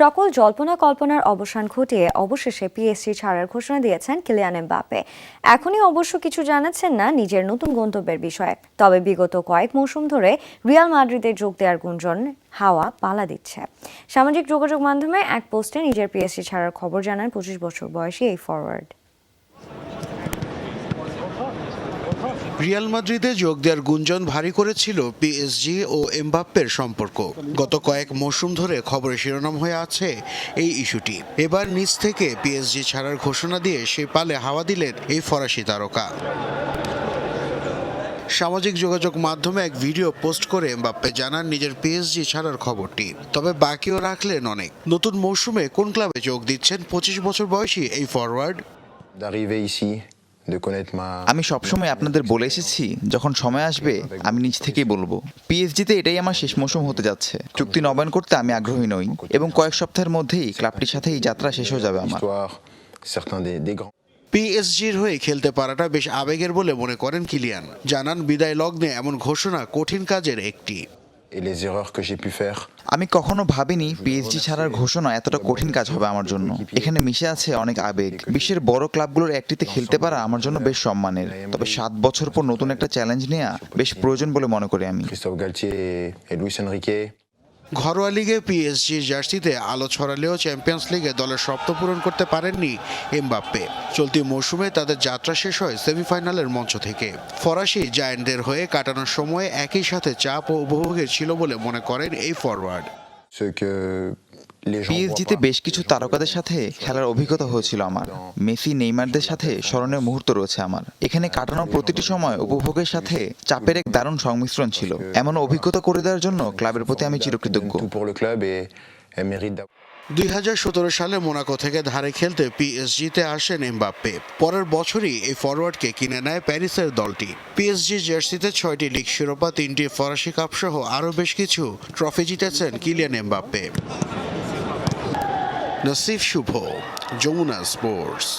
সকল জল্পনা কল্পনার অবসান ঘটিয়ে অবশেষে পিএসসি ছাড়ার ঘোষণা দিয়েছেন কিলিয়ান বাপে এখনই অবশ্য কিছু জানাচ্ছেন না নিজের নতুন গন্তব্যের বিষয়ে। তবে বিগত কয়েক মৌসুম ধরে রিয়াল মাদ্রিদে যোগ দেওয়ার গুঞ্জন হাওয়া পালা দিচ্ছে। সামাজিক যোগাযোগ মাধ্যমে এক পোস্টে নিজের পিএসসি ছাড়ার খবর জানান পঁচিশ বছর বয়সী এই ফরওয়ার্ড রিয়াল মাদ্রিদে যোগ দেওয়ার গুঞ্জন ভারী করেছিল পিএসজি ও এমবাপ্পের সম্পর্ক। গত কয়েক মৌসুম ধরে খবরের শিরোনাম হয়ে আছে এই ইস্যুটি। এবার নিজ থেকে পিএসজি ছাড়ার ঘোষণা দিয়ে সে পালে হাওয়া দিলেন এই ফরাসি তারকা। সামাজিক যোগাযোগ মাধ্যমে এক ভিডিও পোস্ট করে এমবাপ্পে জানান নিজের পিএসজি ছাড়ার খবরটি। তবে বাকিও রাখলেন অনেক। নতুন মৌসুমে কোন ক্লাবে যোগ দিচ্ছেন পঁচিশ বছর বয়সী এই forward d'arriver ici, de connaître ma. আমি সবসময় আপনাদের বলে এসেছি যখন সময় আসবে আমি নিজ থেকেই বলব পিএসজিতে এটাই আমার শেষ মৌসুম হতে যাচ্ছে চুক্তি নবায়ন করতে আমি আগ্রহী নই এবং কয়েক সপ্তাহের মধ্যেই ক্লাবটির সাথে এই যাত্রা শেষ হয়ে যাবে আমার. পিএসজির হয়ে খেলতে পারাটা বেশ আবেগের বলে মনে করেন কিলিয়ান জানান বিদায় লগ্নে এমন ঘোষণা কঠিন কাজের একটি আমি কখনো ভাবিনি পিএইচডি ছাড়ার ঘোষণা এতটা কঠিন কাজ হবে আমার জন্য। এখানে মিশে আছে অনেক আবেগ। বিশ্বের বড় ক্লাবগুলোর একটিতে খেলতে পারা আমার জন্য বেশ সম্মানের। তবে সাত বছর পর নতুন একটা চ্যালেঞ্জ নেওয়া বেশ প্রয়োজন বলে মনে করি আমি। ঘরোয়া লিগে পিএসজি জার্সিতে আলো ছড়ালেও চ্যাম্পিয়ন্স লিগে দলের স্বপ্ন পূরণ করতে পারেননি এমবাপ্পে। চলতি মৌসুমে তাদের যাত্রা শেষ হয় সেমিফাইনালের মঞ্চ থেকে। ফরাসি জায়ান্টদের হয়ে কাটানোর সময় একই সাথে চাপ ও উপভোগের ছিল বলে মনে করেন এই ফরওয়ার্ড পিএসজিতে বেশ কিছু তারকাদের সাথে খেলার অভিজ্ঞতা হয়েছিল আমার। মেসি নেইমারদের সাথে স্মরণীয় মুহূর্ত রয়েছে আমার। এখানে কাটানো প্রতিটি সময় উপভোগের সাথে চাপের এক দারুণ সংমিশ্রণ ছিল। এমন অভিজ্ঞতা করে দেওয়ার জন্য ক্লাবের প্রতি আমি চিরকৃতজ্ঞ. দুই সালে মোনাকো থেকে ধারে খেলতে পিএসজিতে আসেন এমবাপ্পে। পরের বছরই এই ফরওয়ার্ডকে কিনে নেয় প্যারিসের দলটি। পিএসজি জার্সিতে ছয়টি লিগ শিরোপা তিনটি ফরাসি কাপ সহ আরও বেশ কিছু ট্রফি জিতেছেন Kylian Mbappe. নসিফ শুভ যমুনা স্পোর্টস